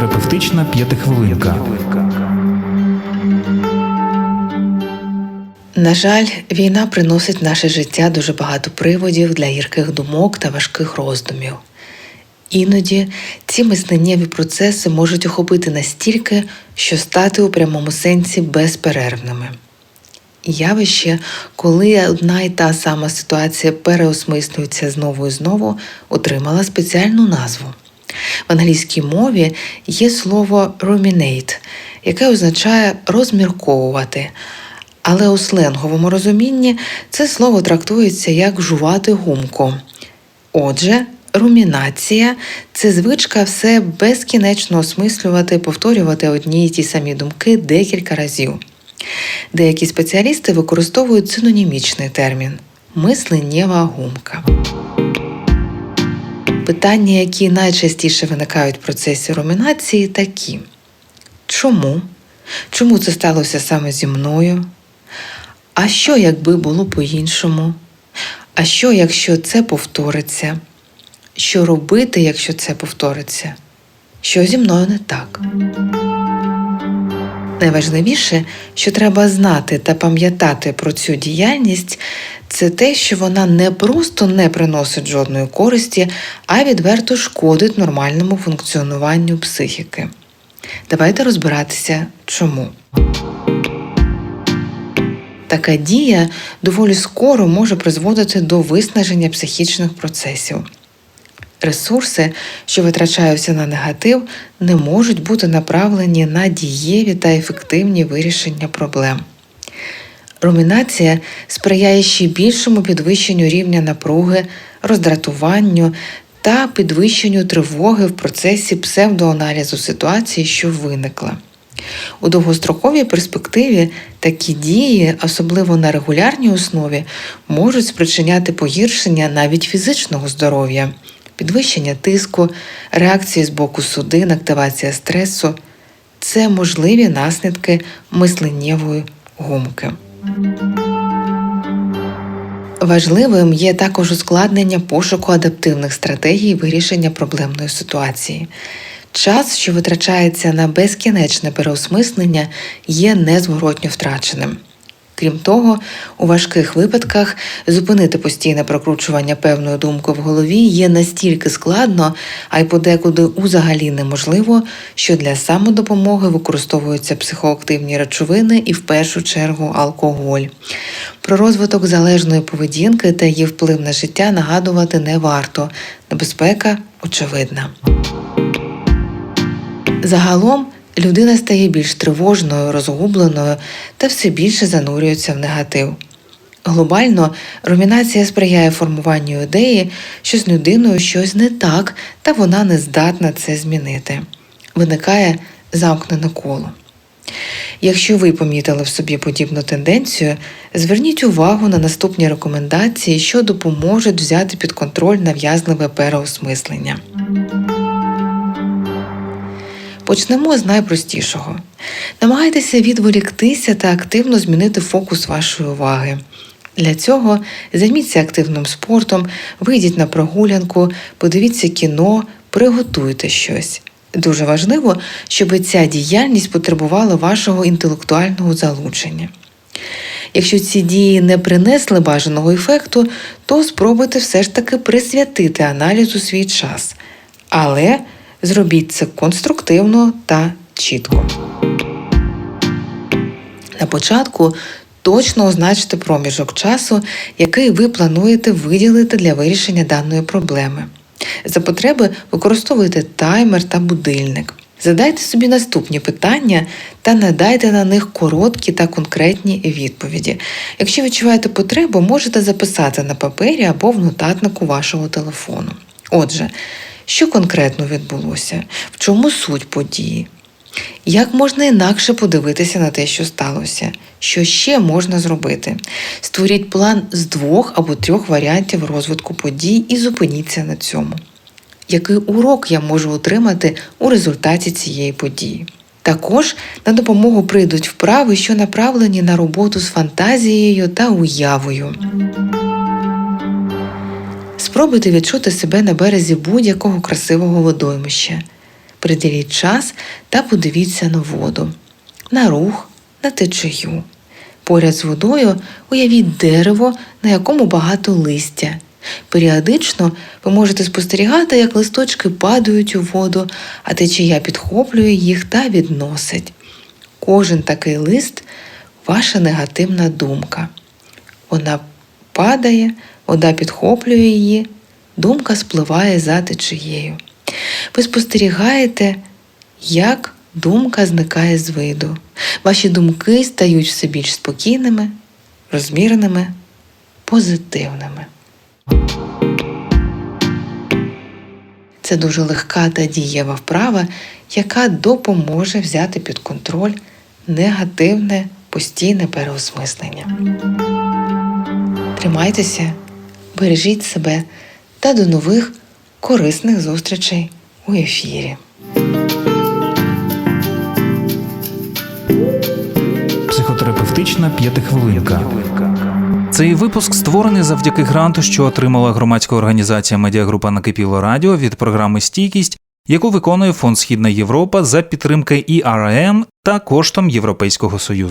Психотерапевтична п'ятихвилинка. На жаль, війна приносить в наше життя дуже багато приводів для гірких думок та важких роздумів. Іноді ці мисленнєві процеси можуть охопити настільки, що стати у прямому сенсі безперервними. Явище, коли одна і та сама ситуація переосмислюється знову і знову, отримала спеціальну назву. В англійській мові є слово ruminate, яке означає розмірковувати, але у сленговому розумінні це слово трактується як жувати гумку. Отже, румінація це звичка все безкінечно осмислювати, повторювати одні й ті самі думки декілька разів. Деякі спеціалісти використовують синонімічний термін мисленнєва гумка. Питання, які найчастіше виникають в процесі румінації, такі: чому? Чому це сталося саме зі мною? А що, якби було по-іншому? А що, якщо це повториться? Що робити, якщо це повториться? Що зі мною не так? Найважливіше, що треба знати та пам'ятати про цю діяльність, це те, що вона не просто не приносить жодної користі, а відверто шкодить нормальному функціонуванню психіки. Давайте розбиратися, чому. Така дія доволі скоро може призводити до виснаження психічних процесів. Ресурси, що витрачаються на негатив, не можуть бути направлені на дієві та ефективні вирішення проблем. Румінація сприяє ще більшому підвищенню рівня напруги, роздратуванню та підвищенню тривоги в процесі псевдоаналізу ситуації, що виникла. У довгостроковій перспективі такі дії, особливо на регулярній основі, можуть спричиняти погіршення навіть фізичного здоров'я, підвищення тиску, реакції з боку судин, активація стресу це можливі наслідки мисленнєвої гумки. Важливим є також ускладнення пошуку адаптивних стратегій вирішення проблемної ситуації. Час, що витрачається на безкінечне переосмислення, є незворотньо втраченим. Крім того, у важких випадках зупинити постійне прокручування певної думки в голові є настільки складно, а й подекуди узагалі неможливо, що для самодопомоги використовуються психоактивні речовини і в першу чергу алкоголь. Про розвиток залежної поведінки та її вплив на життя нагадувати не варто. Небезпека очевидна. Загалом людина стає більш тривожною, розгубленою та все більше занурюється в негатив. Глобально румінація сприяє формуванню ідеї, що з людиною щось не так, та вона не здатна це змінити. Виникає замкнене коло. Якщо ви помітили в собі подібну тенденцію, зверніть увагу на наступні рекомендації, що допоможуть взяти під контроль нав'язливе переосмислення. Почнемо з найпростішого. Намагайтеся відволіктися та активно змінити фокус вашої уваги. Для цього займіться активним спортом, вийдіть на прогулянку, подивіться кіно, приготуйте щось. Дуже важливо, щоб ця діяльність потребувала вашого інтелектуального залучення. Якщо ці дії не принесли бажаного ефекту, то спробуйте все ж таки присвятити аналізу свій час. Але Зробіть це конструктивно та чітко. На початку точно означте проміжок часу, який ви плануєте виділити для вирішення даної проблеми. За потреби використовуйте таймер та будильник. Задайте собі наступні питання та надайте на них короткі та конкретні відповіді. Якщо відчуваєте потребу, можете записати на папері або в нотатнику вашого телефону. Отже, що конкретно відбулося, в чому суть події, як можна інакше подивитися на те, що сталося, що ще можна зробити. Створіть план з двох або трьох варіантів розвитку подій і зупиніться на цьому. Який урок я можу отримати у результаті цієї події? Також на допомогу прийдуть вправи, що направлені на роботу з фантазією та уявою. Спробуйте відчути себе на березі будь-якого красивого водоймища. Приділіть час та подивіться на воду, на рух, на течію. Поряд з водою уявіть дерево, на якому багато листя. Періодично ви можете спостерігати, як листочки падають у воду, а течія підхоплює їх та відносить. Кожен такий лист ваша негативна думка. Вона падає, вода підхоплює її, думка спливає за течією. Ви спостерігаєте, як думка зникає з виду. Ваші думки стають все більш спокійними, розміреними, позитивними. Це дуже легка та дієва вправа, яка допоможе взяти під контроль негативне постійне переосмислення. Тримайтеся, бережіть себе та до нових корисних зустрічей у ефірі. Психотерапевтична п'ятихвилинка. Цей випуск створений завдяки гранту, що отримала громадська організація Медіагрупа Накипіло Радіо від програми Стійкість, яку виконує Фонд Східна Європа за підтримки ІРМ та коштом Європейського Союзу.